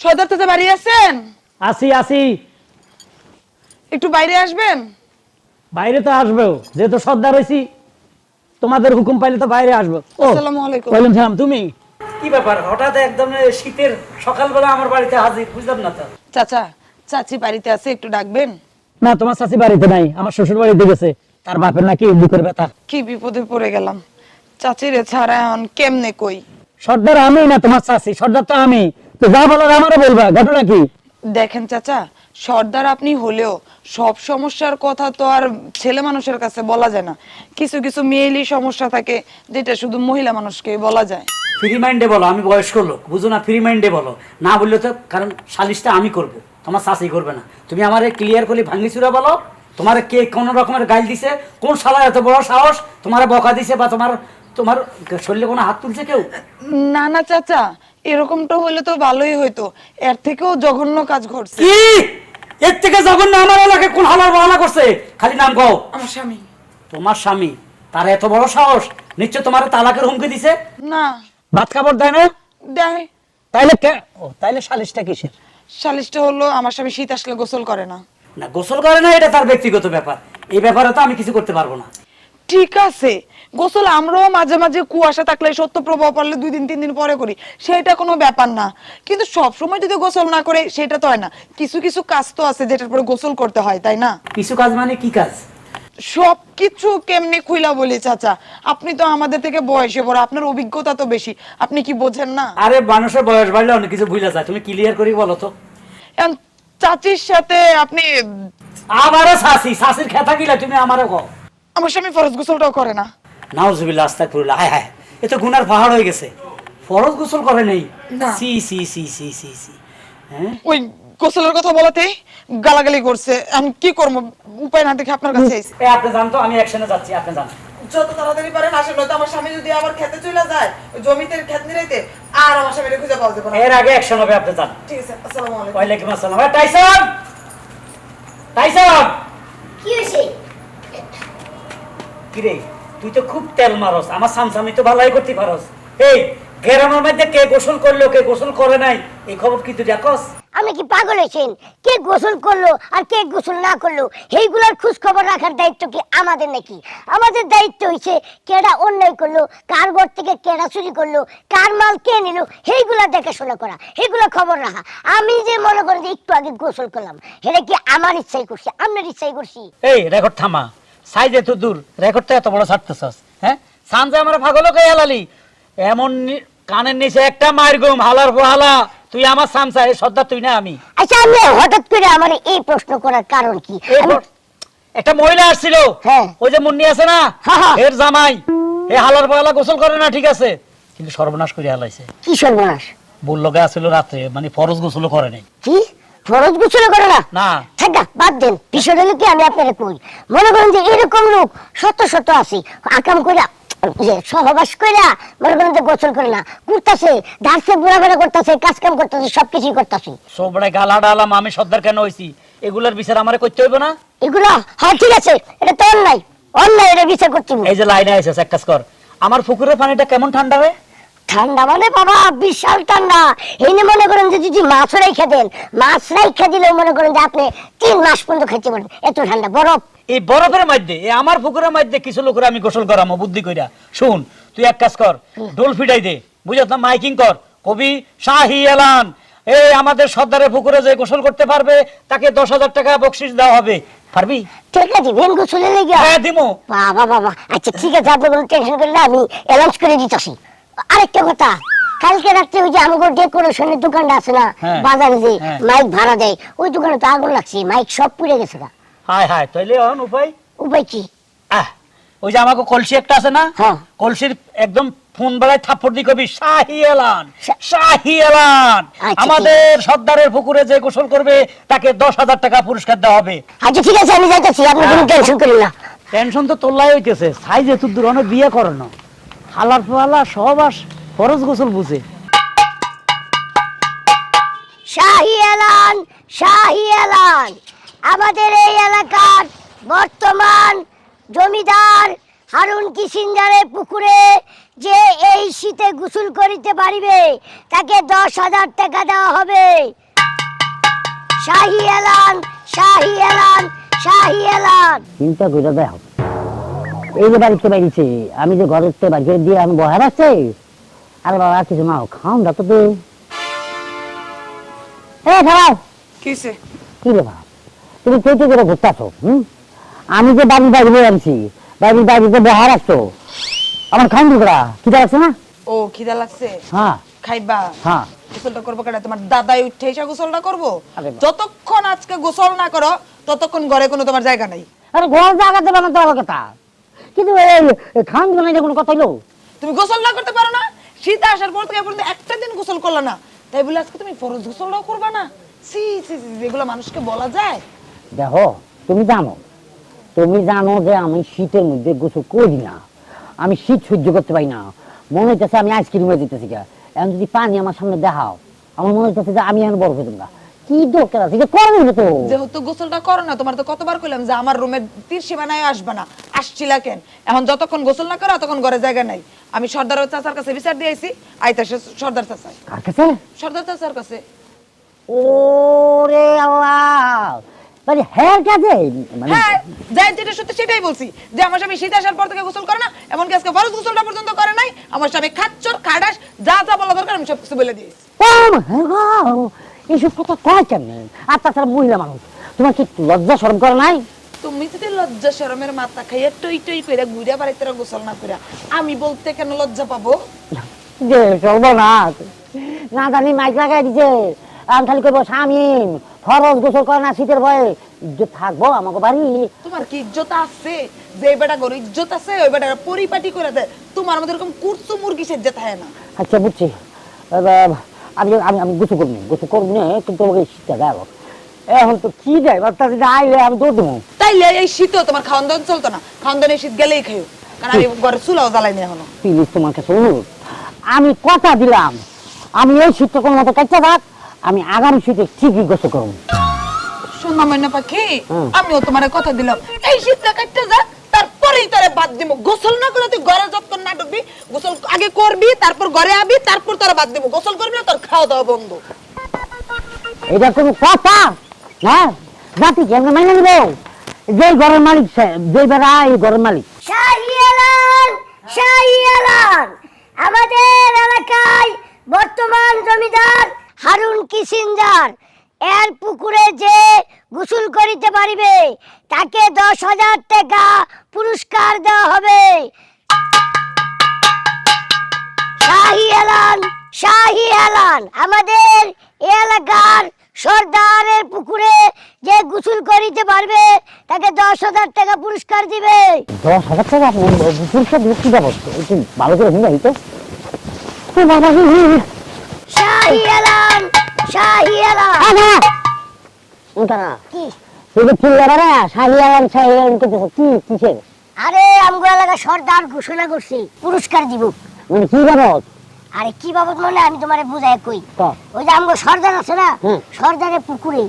সদর থেকে বাড়ি আছেন? আসি আসি। একটু বাইরে আসবেন? বাইরে তো আসব যেহেতু সর্দার হয়েছি তোমাদের হুকুম পাইলে তো বাইরে আসব। আসসালামু আলাইকুম। ওয়ালাইকুম সালাম তুমি? কি ব্যাপার হঠাৎ একদম শীতের সকালবেলা আমার বাড়িতে হাজির বুঝলাম না তো। চাচা চাচি বাড়িতে আছে একটু ডাকবেন। না তোমার চাষি বাড়িতে নাই আমার শ্বশুর বাড়িতে গেছে তার বাপের নাকি বুকের ব্যথা। কি বিপদে পড়ে গেলাম। চাচিরে ছাড়া এখন কেমনে কই? সর্দার আমি না তোমার চাচি সর্দার তো আমি। তো যা বলার আমারও বলবা ঘটনা কি? দেখেন চাচা সর্দার আপনি হলেও সব সমস্যার কথা তো আর ছেলে মানুষের কাছে বলা যায় না। কিছু কিছু মেয়েলি সমস্যা থাকে যেটা শুধু মহিলা মানুষকে বলা যায়। ফ্রি মাইন্ডে বলো আমি বয়স্ক লোক বুঝো না ফ্রি মাইন্ডে বলো। না বললে তো কারণ সালিশটা আমি করব তোমার শাসি করবে না। তুমি আমার ক্লিয়ার করে ভাঙ্গিচুরা বলো তোমার কে কোন রকমের গাইল দিছে কোন শালা এত বড় সাহস তোমার বকা দিছে বা তোমার তোমার শরীরে কোনো হাত তুলছে কেউ? না না চাচা এরকমটা হলে তো ভালোই হইতো। এর থেকেও জঘন্য কাজ ঘটছে। কি? এর থেকে জঘন্য আমার এলাকায় কোন হালার বাহানা করছে? খালি নাম কও। আমার স্বামী। তোমার স্বামী। তার এত বড় সাহস। নিশ্চয় তোমার তালাকের হুমকি দিছে? না। ভাত খাবার দেয় না? দেয়। তাইলে কে- ও তাইলে সালিশটা কিসের? সালিশটা হলো আমার স্বামী শীত আসলে গোসল করে না। না গোসল করে না এটা তার ব্যক্তিগত ব্যাপার। এই ব্যাপারে তো আমি কিছু করতে পারব না। ঠিক আছে। গোসল আমরাও মাঝে মাঝে কুয়াশা থাকলে সত্য প্রভাব পড়লে দুই দিন তিন দিন পরে করি। সেটা কোনো ব্যাপার না। কিন্তু সব সময় যদি গোসল না করে সেটা তো হয় না। কিছু কিছু কাজ তো আছে যেটার পরে গোসল করতে হয় তাই না? কিছু কাজ মানে কি কাজ? সব কিছু কেমনে খুইলা বলি চাচা? আপনি তো আমাদের থেকে বয়সে বড় আপনার অভিজ্ঞতা তো বেশি। আপনি কি বোঝেন না? আরে মানুষের বয়স বাড়লে অনেক কিছু ভুলে যায়। তুমি ক্লিয়ার করি বলো তো। চাচির সাথে আপনি আবারও শাসি শাসির খেতা গিলা তুমি আমারও কও। আমার স্বামী ফরজ গোসলটাও করে না। নাউজুবিল্লাহ আস্তাগফিরুল্লাহ। হায় হায় এ তো গুনার পাহাড় হয়ে গেছে। ফরজ গোসল করে নেই? না। সি সি সি সি সি সি। হ্যাঁ? ওই গোসলের কথা বলাতেই গালাগালি করছে। আমি কি করব? উপায় না দেখে আপনার কাছে আইছি এ আপনি জানতো আমি অ্যাকশনে যাচ্ছি আপনি জান যত তাড়াতাড়ি পারেন আসেন। নয়তো আমার স্বামী যদি আবার খেতে চলে যায় ওই জমিতে খেত নিরাইতে আর আমার স্বামীরে খুঁজে পাওয়া যাবে না। এর আগে অ্যাকশন হবে আপনি জান ঠিক আছে আসসালামু আলাইকুম। ওয়ালাইকুম আসসালাম। এ, টাইসন! টাইসন! কি হয়েছে? কিরে তুই তো খুব তেল মারস আমার সামসামি তো ভালোই করতে পারস। এই গ্রামের মধ্যে কে গোসল করল কে গোসল করে নাই এই খবর কি তুই দেখস? আমি কি পাগল হয়েছেন? কে গোসল করল আর কে গোসল না করল এইগুলার খোঁজ খবর রাখার দায়িত্ব কি আমাদের নাকি? আমাদের দায়িত্ব হয়েছে কেডা অন্যায় করল কার ঘর থেকে কেডা চুরি করল কার মাল কে নিল সেইগুলা দেখাশোনা করা এইগুলা খবর রাখা। আমি যে মনে করি যে একটু আগে গোসল করলাম এটা কি আমার ইচ্ছাই করছি আপনার ইচ্ছাই করছি? এই রেকর্ড থামা। সাইজ এত দূর রেকর্ডটা এত বড় ছাড়তেছস হ্যাঁ? সানজে আমার পাগল কে হালালি? এমন কানের নিচে একটা মায়ের গুম হালার হালা তুই আমার সামসা এই সর্দার তুই না আমি। আচ্ছা আপনি হঠাৎ করে আমার এই প্রশ্ন করার কারণ কি? আমি- একটা মহিলা আসছিল। হ্যাঁ। ওই যে মুন্নি আছে না। এর জামাই। এই হালার পালা গোসল করে না ঠিক আছে? কিন্তু সর্বনাশ করে হালাইছে। কি সর্বনাশ? বলল গে আসছিল রাত্রে মানে ফরজ গোসল করে নাই। কি? ফরজ গোসল করে না। বাদ দেন। বিষয়টা হলো কি আমি আপনারা কই মনে করেন যে এরকম লোক শত শত আছে আকাম কইরা সহবাস কইরা মনে করেন যে গোসল করে না করতেছে ধারছে ঘোরাফেরা করতেছে কাজ কাম করতেছে সবকিছুই করতেছে। সবড়াই গালা ডালাম আমি সর্দার কেন হইছি? এগুলার বিচার আমারে করতে হইব না? এগুলো হ্যাঁ ঠিক আছে এটা তো অন্যায়। অন্যায় এটা বিচার করতে এই যে লাইনে আইসেস এক কাজ কর। আমার পুকুরের পানিটা কেমন ঠান্ডা রে? ঠান্ডা মানে বাবা বিশাল ঠান্ডা। এই নিয়ে মনে করেন যে যদি মাছ রেখে দেন মাছ রেখে দিলেও মনে করেন যে আপনি তিন মাস পর্যন্ত খেতে পারেন। এত ঠান্ডা বরফ। এই বরফের মধ্যে এই আমার পুকুরের মধ্যে কিছু লোকের আমি গোসল করামো বুদ্ধি কইরা। শুন তুই এক কাজ কর ডোল ফিটাই দে বুঝত না মাইকিং কর। কবি শাহি এলান এই আমাদের সর্দারের পুকুরে যে গোসল করতে পারবে তাকে দশ হাজার টাকা বকশিস দেওয়া হবে। পারবি? ঠিক আছে ভেন গোসলে লেগে হ্যাঁ দিমো। বাবা বাবা আচ্ছা ঠিক আছে আপনি কোনো টেনশন করেন না আমি অ্যালাউন্স করে দিতেছি। আরেকটা কথা। কালকে রাত্রে ওই যে আমাদের ডেকোরেশনের দোকানটা আছে না হ্যাঁ। বাজারে যে হ্যাঁ। মাইক ভাড়া দেয় ওই দোকানে তো আগুন লাগছে মাইক সব পুড়ে গেছে গা। হায় হায় তাইলে অন উপায়? উপায় কি? আহ ওই যে আমাকে কলসি একটা আছে না হ্যাঁ। কলসির একদম ফোন বেলায় থাপ্পড় দি কবি শাহি এলান শাহি এলান। আচ্ছা, আমাদের সর্দারের পুকুরে যে গোসল করবে তাকে দশ হাজার টাকা পুরস্কার দেওয়া হবে। আচ্ছা ঠিক আছে আমি যাইতেছি আপনি কোনো। টেনশন করেন না। টেনশন তো তোল্লাই হইতেছে সাইজ এত দূর অনেক বিয়ে করে না হালার ফালা সব আস ফরজ গোসল বুঝে। শাহি এলান শাহি এলান। আমাদের এই এলাকার বর্তমান জমিদার হারুন কিসিঞ্জারের পুকুরে যে এই শীতে গোসল করিতে পারিবে তাকে দশ হাজার টাকা দেওয়া হবে। শাহি এলান শাহি এলান শাহি এলান। চিন্তা করে দেখো। এই যে বাড়িতে বাড়িছে আমি যে ঘরের থেকে বাড়ি দিয়ে আমি বহার রাখছে আরে বাবা কিছু নাও খাওন না তো তুই এ খাও কিসে কি রে বাবা? তুমি কে কে করে ঘুরতে আসো হুম? আমি যে বাড়ি বাড়ি বয়ে আনছি বাড়ির বাড়িতে বহার রাখছো আমার কি রাখছে না? ও খিদা লাগছে। হ্যাঁ। খাইবা? হ্যাঁ। গোসলটা করব কেন তোমার দাদাই উঠে এসে গোসলটা করব? যতক্ষণ আজকে গোসল না করো ততক্ষণ ঘরে কোনো তোমার জায়গা নাই। আরে ঘর জায়গা দেবে না তো কথা। কিন্তু খাওন দুটো কোনো কথা হইল? তুমি গোসল না করতে পারো না? শীত আসার পর থেকে এখন একটা দিন গোসল করলা না। তাই বলে আজকে তুমি ফরজ গোসলটাও করবা না। সি সি এগুলো মানুষকে বলা যায়। দেখো তুমি জানো তুমি জানো যে আমি শীতের মধ্যে গোসল করি না। আমি শীত সহ্য করতে পারি না। মনে হইতেছে আমি আইসক্রিম হয়ে যেতেছি এখন যদি পানি আমার সামনে দেখাও আমার মনে হইতেছে যে আমি এখন বরফ হইতাম না কি দরকার আছে? যে করব তো। যেহেতু গোসলটা করো না তোমার তো কতবার কইলাম যে আমার রুমের তীর সীমানায় আসবে না। আসছিলা কেন? এখন যতক্ষণ গোসল না করো ততক্ষণ ঘরে জায়গা নাই। আমি সর্দার চাচার কাছে বিচার দিয়েছি আইতাছে সর্দার চাচা। কার কাছে? সর্দার চাচার কাছে। ওরে আল্লাহ! মানে হ্যার কাছে? মানে হ্যাঁ যাই যেটা সত্যি সেটাই বলছি। যে আমার স্বামী শীত আসার পর থেকে গোসল করে না এমনকি আজকে ফরজ গোসলটা পর্যন্ত করে নাই আমার স্বামী খাচ্চর খাডাস যা যা বলা দরকার আমি সব কিছু বলে দিয়েছি। এইসব কথা কয় কেমনে? আর তাছাড়া মহিলা মানুষ তোমার কি লজ্জা শরম করে নাই? তুমি যদি লজ্জা শরমের মাথা খাইয়া টই টই করে ঘুরে বাড়িতে গোসল না করে আমি বলতে কেন লজ্জা পাবো? যে সর্বনাশ না। জানি মাইক লাগাই দিছে। আমি খালি করব স্বামীন ফরজ গোসল করে না শীতের ভয়ে। ইজ্জত থাকব আমাকে বাড়ি। তোমার কি ইজ্জত আছে? যে বেটা গরু ইজ্জত আছে ওই বেটা পরিপাটি করে দেয় তোমার মধ্যে এরকম কুরসু মুরগি সেজ্জে থাকে না। আচ্ছা বুঝছি। আমি আমি আমি গোসল করব না গোসল করব না কিন্তু আমাকে শীতটা গেল এখন তো কি দেয় যদি আইলে আমি দৌড় দেবো। তাইলে এই শীতও তোমার খাওয়ান দাওয়ান চলতো না। খাওয়ান দাওয়ান শীত গেলেই খাইও। কারণ আমি ঘরে চুলাও জ্বালাইনি এখনও। প্লিজ তোমার কাছে অনুরোধ। আমি কথা দিলাম। আমি এই শীতটা কোনো মতো কাটতে থাক আমি আগামী শীতে ঠিকই গোসল করব। সোনা ময়না পাখি আমিও তোমার কথা দিলাম। এই শীতটা কাটতে যা তারপরেই তোরে বাদ দিব গোসল না করলে তুই ঘরে যতক্ষণ না ঢুকবি গোসল আগে করবি তারপর ঘরে আবি তারপর তোরা বাদ দিব গোসল করবি না তোর খাওয়া দাওয়া বন্ধ। এটা কোনো কথা? হ্যাঁ জাতি কেমন মাইনে নিব? যে ঘরের মালিক সে- যে বেড়া এই ঘরের মালিক। শাহি এলান শাহি এলান আমাদের এলাকায় বর্তমান জমিদার হারুন কিসিঞ্জার। এর পুকুরে যে গোসল করিতে পারিবে। তাকে দশ হাজার টাকা পুরস্কার দেওয়া হবে। শাহি এলান শাহি এলান আমাদের এলাকার সর্দারের পুকুরে যে গোসল করিতে পারবে তাকে দশ হাজার টাকা পুরস্কার দিবে। দশ হাজার টাকা পুরস্কার? দিলে কি যাব ভালো করে বুঝাই তো। শাহি এলান শাহি এলান করতেছো। কি কিসের? আরে আমগো এলাকা সর্দার ঘোষণা করছি পুরস্কার দিব। মানে কি বাবদ? আরে কি বাবদ মানে আমি তোমারে বুঝাই কই। ওই যে আমগো সর্দার আছে না সর্দারের পুকুরে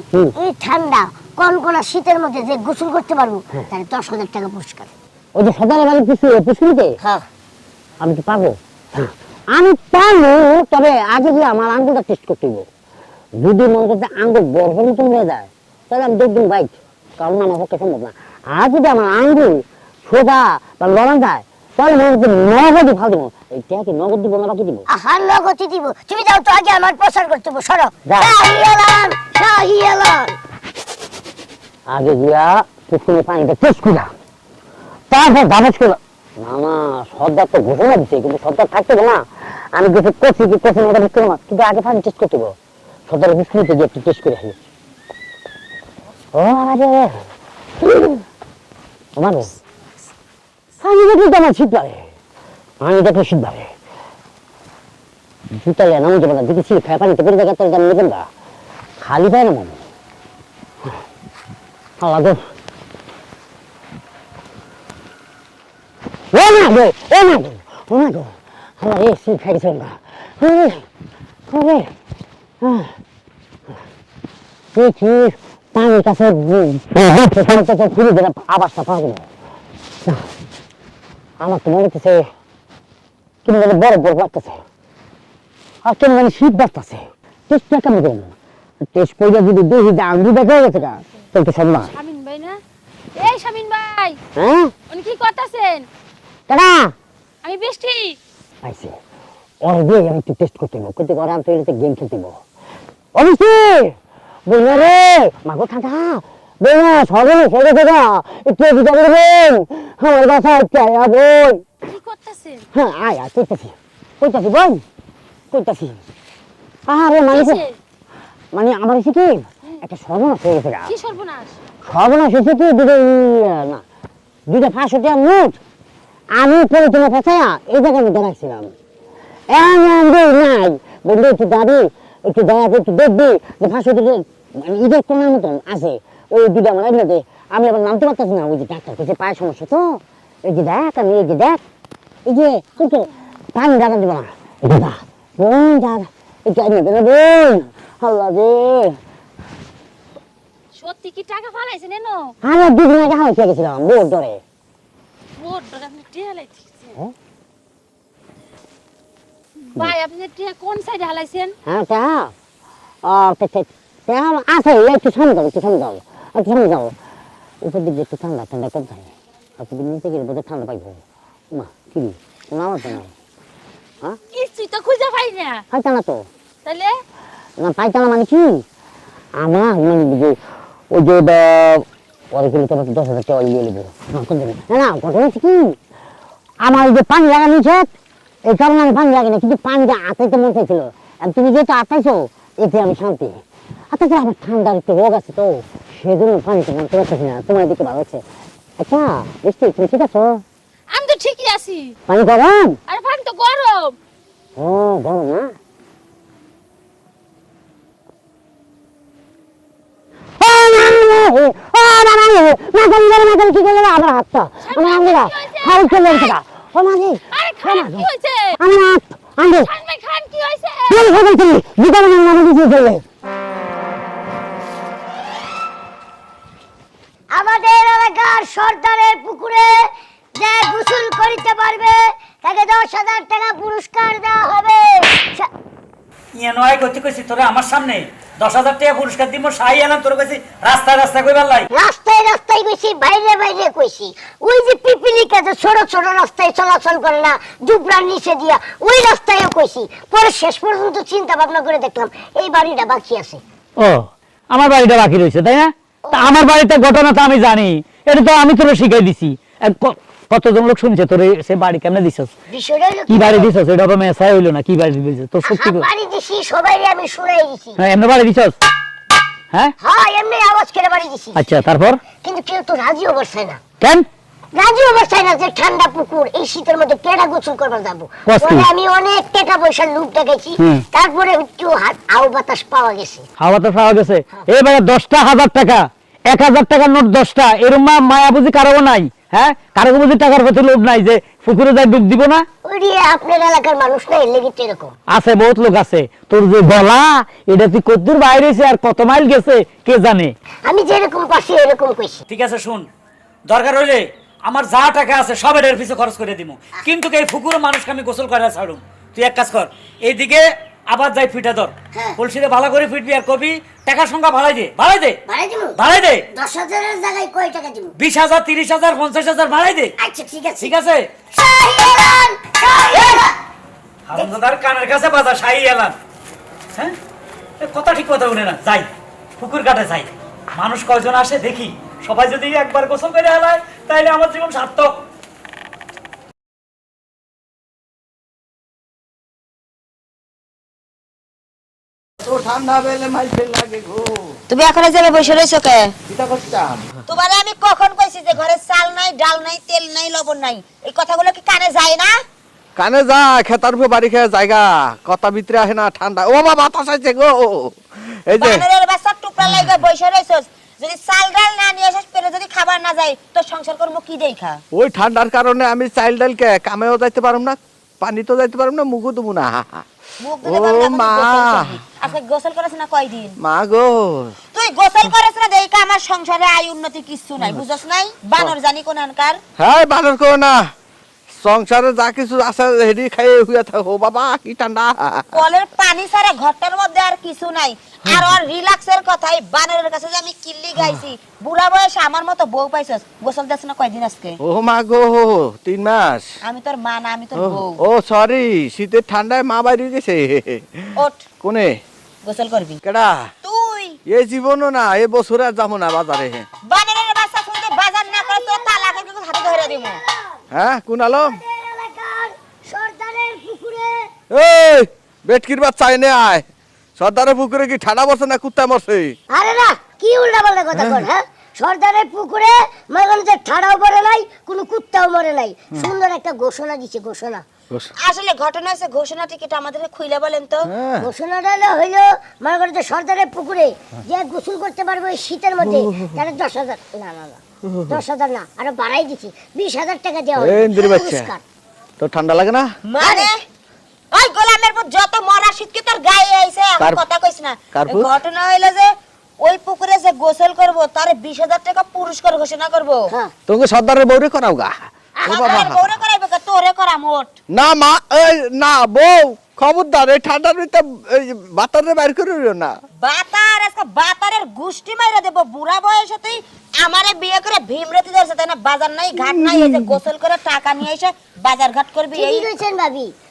এই ঠান্ডা কনকনা শীতের মধ্যে যে গোসল করতে পারব তাহলে দশ হাজার টাকা পুরস্কার। ওই যে সদালে বাড়ি পুষুনিতে হ্যাঁ। আমি কি পারব আমি পাবো তবে আগে গিয়ে আমার আঙ্গুলটা টেস্ট করতে হইব। যদি মনে করতে আঙ্গুল বরফ মতন হয়ে যায় তাহলে আমি দেখবেন বাইক কারণ আমার পক্ষে সম্ভব না। আর যদি আমার আঙ্গুল সোজা বা লড়ান যায় তাহলে নগদই ফাল দেবো। এইটা কি নগদ দিব না বাকি দিব? আহার লগতি দিব। তুমি যাও তো আগে আমার প্রচার করতে হবে সরো। শাহি এলান শাহি এলান আগে গিয়া পুকুরে পানিটা টেস্ট করা তারপর দাবাজ করলাম না না সর্দার তো ঘোষণা দিচ্ছে কিন্তু সর্দার থাকতে হবে না। আমি কিছু করছি কি করছি না ওটা বুঝতে পারব না। কিন্তু আগে পানি টেস্ট করতে হবে সর্দার পুকুরিতে গিয়ে একটু টেস্ট করে আসি। ও আরে আমার পানি দেখলে তো আমার শীত লাগে পানি দেখলে শীত লাগে জুতা লেনা মতো বলা দেখেছি ফ্যা পানিতে পড়ে দেখা তোর দাম নেবেন না খালি পায় না মনে আল্লাহ গো ও না গো ও না গো ও না গো আল্লাহ রে শীত খাইছে না ওরে ওরে আহ। পানির কাছে সেখানে তো ঘুরে দিলে আবাসটা পাওয়া গেল। আমার তো মনে হচ্ছে কেমন জানি বড় বড় লাগতেছে। আর কেমন জানি শীত বাড়তেছে। টেস্টটা কেমন করব টেস্ট করে যদি দেখি যে আঙ্গুর দেখা গেছে না তাহলে তো সর্বনাশ শামিন ভাই না? এই শামিন ভাই! হ্যাঁ? উনি কি করতেছেন? কেনা আমি বৃষ্টি। পাইছে ওর দিয়ে আমি একটু টেস্ট করতে দেবো কিন্তু ওরা আমি গেম খেলতে দেবো অবশ্যই! বলব রে মাগো ঠান্ডা বলব সবে সবে থাকা একটু এদিকে বলবেন আমার বাসা আয়া বোন কি করতেছেন? হ্যাঁ আয় আয় কইতাছি কইতাছি। বোন কইতাছি আরে মানে? মানে আমার হচ্ছে কি? একটা সর্বনাশ হয়ে গেছে। কি সর্বনাশ? সর্বনাশ কি? দুটো না দুটো পাঁচশো টাকা নোট আমি পরে তোমার ফেসায়া এই জায়গায় মধ্যে রাখছিলাম। এমন আমি নাই। বন্ধু একটু দাবি একটু দয়া করে একটু দেখবি যে টাকা মানে ঈদের কোনার মতন আছে। ওই দুটো আমার এমনি দে। আমি আবার নামতে পারতেছি না ওই যে ডাক্তার কাছে পায়ের সমস্যা তো। এই যে দেখ আমি এই যে দেখ। এই যে কিন্তু পানি দাঁড়ান দেবো না। এই যে দা বোন যা। এই যে বেরো বোন। আল্লাহ রে। সত্যি কি টাকা ফালাইছেন এনো আমি দুদিন আগে হাওয়া খেয়ে গেছিলাম বোর ধরে বোর্ড ধরে আপনি টিয়া হ্যাঁ? ভাই আপনি কোন সাইডে হালাইছেন? হ্যাঁ তা ও তে আছে একটু সামনে যাও একটু সামনে যাও একটু সামনে যাও। উপর দিকে একটু ঠান্ডা ঠান্ডা কম থাকে দিকে নিচে গেলে বোধহয় ঠান্ডা পাইবো। মা কি কোনো আমার না? কিছুই তো খুঁজে পাই না। পাইতা না তো। তাহলে না পাইতা না মানে কি? আমার মানে ওই যে ওর কিলো তোমার দশ হাজার টাকা দিয়ে নেব। না না ঘটনা হচ্ছে কি? আমার যে পানি লাগানো এই কারণে আমি পানি লাগাই না কিন্তু পানিটা আতাইতে মন চাইছিল। আর তুমি যেহেতু আতাইছো এতে আমি শান্তি। আতাইছে আমার ঠান্ডার একটু রোগ আছে তো সেজন্য পানিতে মন পারতেছি না। তোমার দিকে ভালো হচ্ছে আচ্ছা বৃষ্টি তুমি ঠিক আছো? আমি তো ঠিকই আছি। পানি গরম? আরে পানি তো গরম। ও গরম না? ও না, না, ও, ও না, না, না, না, না, না, না, না, কি করলে না, আমার হাতটা, আমাদের এলাকার সর্দারের পুকুরে যে গোসল করিতে পারবে তাকে দশ হাজার টাকা পুরস্কার দেওয়া হবে। ইয়ে নয় করতে কইছি তোরা আমার সামনে দশ হাজার টাকা পুরস্কার দিব সাই তোর রাস্তায় রাস্তায় কইবার লাই। রাস্তায় রাস্তায় কইছি বাইরে বাইরে কইছি। ওই যে পিপিলিকা যে ছোট ছোট রাস্তায় চলাচল করে না জুবরার নিচে দিয়া ওই রাস্তায়ও কইছি। পরে শেষ পর্যন্ত চিন্তা ভাবনা করে দেখলাম এই বাড়িটা বাকি আছে। ও আমার বাড়িটা বাকি রয়েছে তাই না? তা আমার বাড়িতে ঘটনা তো আমি জানি এটা তো আমি তোরে শিখাই দিছি। কতজন লোক শুনছে? তোর সে বাড়ি কেমনে দিছস? কি বাড়ি দিছস? এটা তো মেসাই হইল না কি বাড়ি দিছস তোর সত্যি বাড়ি দিছি সবাই আমি শুনাই দিছি। হ্যাঁ এমনি বাড়ি দিছস? হ্যাঁ? হ্যাঁ এমনি আওয়াজ করে বাড়ি দিছি। আচ্ছা তারপর? কিন্তু কেউ তো রাজি অবস্থায় না। কেন? রাজি অবস্থায় না যে ঠান্ডা পুকুর এই শীতের মধ্যে কেডা গোসল করবার যাব। পরে আমি অনেক টাকা পয়সার লুপ দেখাইছি। তারপরে একটু হাত আও বাতাস পাওয়া গেছে। হাওয়া তো পাওয়া গেছে। এবারে দশটা হাজার টাকা। এক হাজার টাকার নোট দশটা। এরম মায়া বুঝি কারও নাই। হ্যাঁ? কারও বুঝি টাকার প্রতি লোভ নাই যে পুকুরে যাই ডুব দিব না? আপনার এলাকার মানুষ না এর লেগে এরকম। আছে বহুত লোক আছে। তোর যে গলা এটা তুই কদ্দুর বাইরে আর কত মাইল গেছে কে জানে? আমি যেরকম পাচ্ছি এরকম কইছি। ঠিক আছে শুন। দরকার হইলে আমার যা টাকা আছে সব এর পিছু খরচ করে দিব কিন্তু এই ফুকুরো মানুষকে আমি গোসল করে ছাড়ুম। তুই এক কাজ কর এইদিকে আবার যাই ফিটা ধর। হ্যাঁ। কলসিতে ভালো করে ফিটবি আর কবি টাকার সংখ্যা ভাড়াই দে ভাড়াই দে। ভাড়াই দে। দশ হাজারের জায়গায় কয় টাকা দিব বিশ হাজার তিরিশ হাজার পঞ্চাশ হাজার ভাড়াই দে। আচ্ছা ঠিক আছে। ঠিক আছে। হারামজাদার কানের কাছে বাজা শাহী এলান হ্যাঁ? এ কথা ঠিক কথা উঠে না। যাই পুকুর কাটে যাই। মানুষ কয়জন আসে দেখি। সবাই যদি একবার গোসল করে হেলায় তাইলে আমার জীবন সার্থক। ঠান্ডা বেলে মাইছে লাগে গো। তুমি এখন যাবে বসে রয়েছো কে? কিটা করতাম। তোমার আমি কখন কইছি যে ঘরে চাল নাই ডাল নাই তেল নাই লবণ নাই? এই কথাগুলো কি কানে যায় না? কানে যা খেতার উপর বাড়ি খেয়ে জায়গা। কথা ভিতরে আসে না ঠান্ডা। ও বাবা বাতাস আছে গো। এই যে বানরের বাচ্চা টুকরা লাগে বসে যদি চাল ডাল না নিয়ে আসিস পেলে যদি খাবার না যায় তো সংসার করব কি দেখা? ওই ঠান্ডার কারণে আমি চাইল ডালকে কামেও যাইতে পারুম না পানি তো যাইতে পারুম না মুখও দেবো না। ও মা। তুই গোসল করবি। আজকে গোসল করিস না কয়দিন? মা গো। তুই গোসল করিস না দেখা আমার সংসারে আয় উন্নতি কিছু নাই বুঝছ নাই? বানর জানি কোন আনকার। হ্যাঁ বানর করো না। সংসারে যা কিছু আছে হেডি খাইয়ে হুয়ে থাকো। বাবা কি ঠান্ডা। কলের পানি ছাড়া ঘরটার মধ্যে আর কিছু নাই। আর ওর রিল্যাক্সের কথাই বানরের কাছে যে আমি কিল্লি গাইছি। বুড়া বয়সে আমার মতো বউ পাইছস? গোসল না কয়দিন আজকে? ও মা গো তিন মাস। আমি তোর মা না আমি তোর বউ। ও সরি শীতের ঠান্ডায় মা বাইরে গেছে। ওঠ। কোনে? গোসল করবি। কেডা? তুই। এ জীবনও না এ বছরে আর যাব না বাজারে। বানরের বাচ্চা তুমি তো বাজার না করে তোর তালাকের কিন্তু হাতে ধরে দিব। হ্যাঁ কোন আলম? সর্দারের পুকুরে। এই বেটকির বাচ্চা এনে আয়। সর্দারের পুকুরে কি ঠান্ডা বসে না কুত্তা মরছে? আরে না কি উল্টা পাল্টা কথা কর হ্যাঁ? সর্দারের পুকুরে মনে যে ঠাড়াও মরে নাই কোনো কুত্তাও মরে নাই। সুন্দর একটা ঘোষণা দিছে ঘোষণা। আসলে ঘটনা আছে ঘোষণা টিকিট আমাদের খুইলে বলেন তো। হ্যাঁ। ঘোষণাটা হলো হইল মনে করেন যে সর্দারের পুকুরে যে গোসল করতে পারবে ওই শীতের মধ্যে তাহলে দশ হাজার না না না দশ হাজার না আরও বাড়াই দিছি। বিশ হাজার টাকা দেওয়া এই ইন্দির বাচ্চা। পুরস্কার। তো ঠান্ডা লাগে না? মানে? ওই গোলামের পর যত মরা শীতকে তোর গায়ে আইছে এখন কথা কইছ না? ঘটনা হইল যে ওই পুকুরে যে গোসল করব তার বিশ হাজার টাকা পুরস্কার ঘোষণা করব। হ্যাঁ তোকে সর্দারের বউরে করাও গা। ও বাবা। আমার বউরে করাইবে কা তোরে করা মোট। না মা এই না বউ খবরদার এই ঠান্ডার ভিতরে বাতারে বাইর করে না। বাতার আজকে বাতারের গুষ্টি মাইরা দেব বুড়া বয়সে তুই আমারে বিয়ে করে ভীমরতি ধরছে তাই না? বাজার নাই ঘাট নাই এই যে গোসল করে টাকা নিয়ে এসে বাজার ঘাট করবি এই কইছেন ভাবি।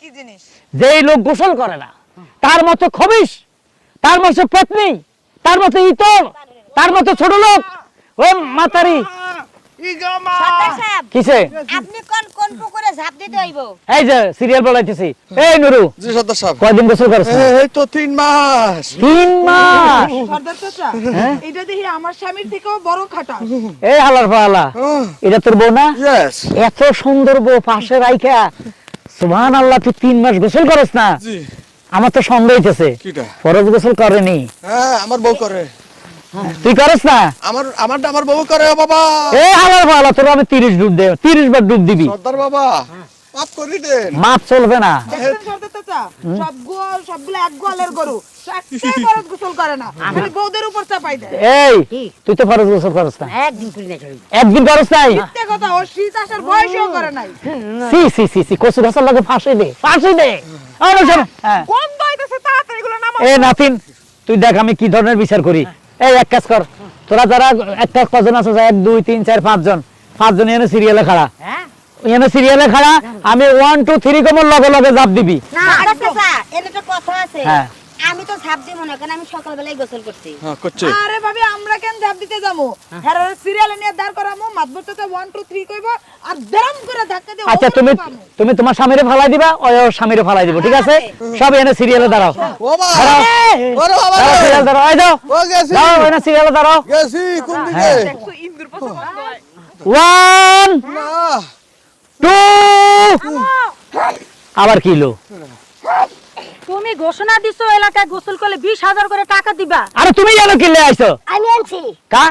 কি জিনিস? যেই লোক গোসল করে না তার মতো খবিস তার মতো পত্নী তার মতো ইতর তার মতো ছোট লোক ও মাতারি। কিসে? আপনি কোন কোন পুকুরে ঝাঁপ দিতে হইব? এই যে সিরিয়াল বলাইতেছি এই নুরু জি সর্দার সাহেব। কয়দিন গোসল করেছ? এই তো তিন মাস। তিন মাস? সর্দার চাচা এটা দেখি আমার স্বামীর থেকেও বড় খাটা। এই হালার পালা এটা তোর বউ না? ইয়েস এত সুন্দর বউ পাশে রাইখা সুবহান আল্লাহ তুই তিন মাস গোসল করিস না? আমার তো সন্দেহ হইতেছে। ফরজ গোসল করেনি। হ্যাঁ আমার বউ করে। তুই করিস না? আমার আমার আমার বউ করে ও বাবা। এ হালার ভালো তোর আমি তিরিশ ডুব দেব তিরিশ বার ডুব দিবি। সর্দার বাবা। করি দেন। মাপ চলবে না। দেখছেন সর্দার চাচা সব গোয়াল সবগুলো এক গোয়ালের গরু। একটাই গোসল করে না। খালি বউদের উপর চাপাই দেয়। এই তুই তো ফরজ গোসল করিস না। একদিন করি না একদিন করিস নাই? মিথ্যে কথা ও শীত আসার বয়সেও করে নাই। সি সি সি সি কচু গাছের লাগে ফাঁসি দে ফাঁসি দে। আরে শোন, হ্যাঁ। গন্ধ তাড়াতাড়ি এগুলো নামা এ নাতিন তুই দেখ আমি কি ধরনের বিচার করি। এই এক কাজ কর। তোরা যারা একটা কজন আছে এক দুই তিন চার পাঁচ জন পাঁচজন এনে সিরিয়ালে খাড়া। এনে সিরিয়ালে খাড়া আমি ওয়ান টু থ্রি কমর লগে লগে জাপ দিবি। না চাচা তো কথা আছে। হ্যাঁ। আমি তো ঝাঁপ দিব না কারণ আমি সকালবেলায় গোসল করছি। হ্যাঁ আরে ভাবি আমরা কেন ঝাঁপ দিতে যাব? হ্যাঁ। সিরিয়ালে নিয়ে দাঁড় করামো মাতবর চাচা ওয়ান টু কইব আর দেরাম করে ধাক্কা দিয়ে আচ্ছা তুমি তুমি তোমার স্বামীরে ফালাই দিবা ওই ওর স্বামীরে ফালাই দিব ঠিক আছে? সব এনে সিরিয়ালে দাঁড়াও। ও বাবা। দাঁড়াও। ওরে বাবা। সিরিয়াল দাঁড়াও। এই যাও। ও গেছি। যাও এনে সিরিয়ালে দাঁড়াও। গেছি কোন দিকে? ইন্দুর পছন্দ হয়। ওয়ান না। টু আবার কিলো তুমি ঘোষণা দিছো এলাকায় গোসল করলে বিশ হাজার করে টাকা দিবা। আরে তুমি জানো কিলে আইছো? আমি আনছি। কা?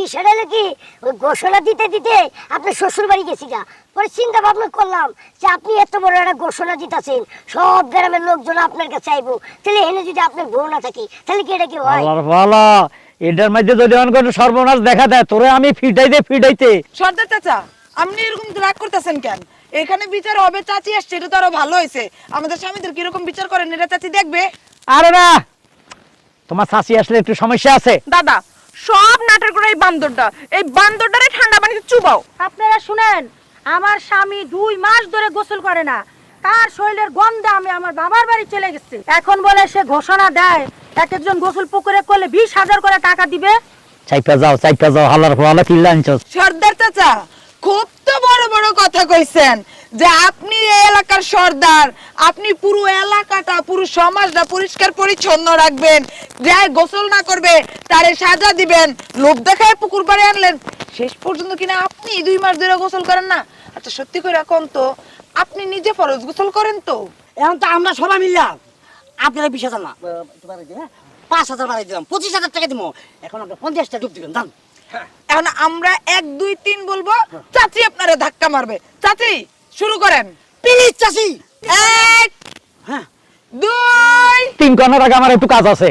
বিষয়টা হলো কি? ওই ঘোষণা দিতে দিতে আপনার শ্বশুর বাড়ি গেছি গা। পরে চিন্তা ভাবনা করলাম যে আপনি এত বড় একটা ঘোষণা দিতেছেন সব গ্রামের লোকজন আপনার কাছে আইবো। তাহলে এনে যদি আপনার বউ না থাকে তাহলে কি এটা কি হয়? ভালো এটার মধ্যে যদি অন সর্বনাশ দেখা দেয় তোরে আমি ফিটাইতে ফিটাইতে। সর্দার চাচা আপনি এরকম রাগ করতেছেন কেন? এখানে বিচার হবে চাচি আসছে এটা তো আরও ভালো হয়েছে। আমাদের স্বামীদের কীরকম বিচার করেন? এটা চাচি দেখবে। আরে না! তোমার চাচি আসলে একটু সমস্যা আছে। দাদা সব নাটক করে এই বান্দরটা এই বান্দরটারে ঠান্ডা পানিতে চুবাও। আপনারা শুনেন আমার স্বামী দুই মাস ধরে গোসল করে না। তার শরীরের গন্ধে আমি আমার বাবার বাড়ি চলে গেছি। এখন বলে সে ঘোষণা দেয় এক একজন গোসল পুকুরে করলে বিশ হাজার করে টাকা দিবে। চাইপা যাও চাইপা যাও হালার ভালো কিল্লা আনছস সর্দার চাচা খুব তো বড় বড় কথা কইছেন যে আপনি এই এলাকার সর্দার আপনি পুরো এলাকাটা পুরো সমাজটা পরিষ্কার পরিচ্ছন্ন রাখবেন যাই গোসল না করবে তারে সাজা দিবেন লোভ দেখায় পুকুর পাড়ে আনলেন। শেষ পর্যন্ত কিনা আপনি দুই মাস ধরে গোসল করেন না? আচ্ছা সত্যি করে এখন তো আপনি নিজে ফরজ গোসল করেন তো? এখন তো আমরা সবাই মিললাম আপনারা বিশ হাজার না যে, হ্যাঁ, পাঁচ হাজার বাড়াই দিলাম পঁচিশ হাজার টাকা দিব এখন আপনি পঞ্চাশটা ডুব দিবেন দাম হ্যাঁ। এখন আমরা এক দুই তিন বলব চাচি আপনারে ধাক্কা মারবে। চাচি শুরু করেন। প্লিজ চাচি। এক হ্যাঁ। দুই। তিন কনার আগে আমার একটু কাজ আছে।